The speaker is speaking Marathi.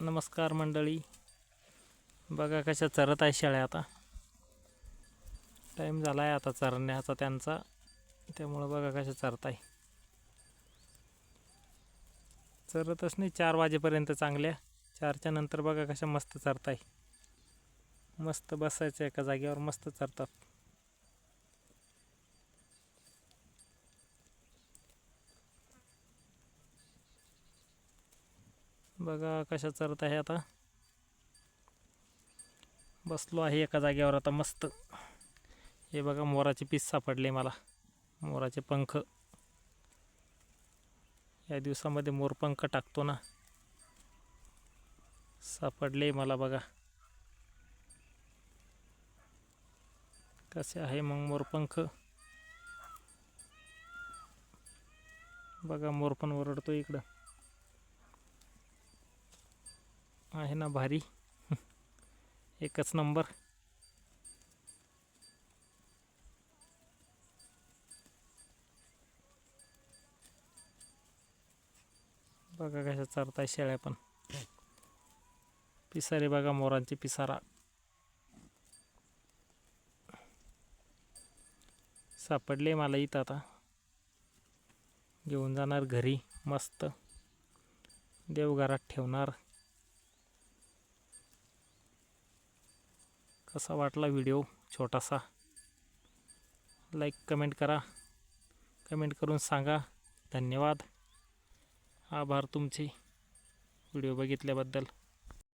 नमस्कार मंडळी. बघा कशा चरत आहे शेळ्या आता. टाईम झाला आहे आता चरण्याचा त्यांचा. त्यामुळं बघा कशा चरत आहे. चरतच नाही चार वाजेपर्यंत चांगल्या. चारच्या नंतर बघा कशा मस्त चरत आहे. मस्त बसायचं एका जागेवर मस्त चरतात. बघा कशा चरत आहे आता. बसलो आहे एका जागेवर आता मस्त. हे बघा मोराचे पीस सापडले मला. मोराचे पंख. या दिवसामध्ये मोरपंख टाकतो ना. सापडले मला बघा. कसे आहे मग मोरपंख बघा मोर पण ओरडतो इकडं. आहे ना भारी. एकच नंबर. बघा कशा चरताय शेळ्या पण. पिसारे बघा मोरांचे पिसारा. सापडले मला इथं आता. घेऊन जाणार घरी मस्त. देवघरात ठेवणार. कसा वाटला व्हिडिओ छोटासा. लाईक कमेंट करा. कमेंट करून सांगा. धन्यवाद. आभार तुमचे. व्हिडिओ बघितल्याबद्दल.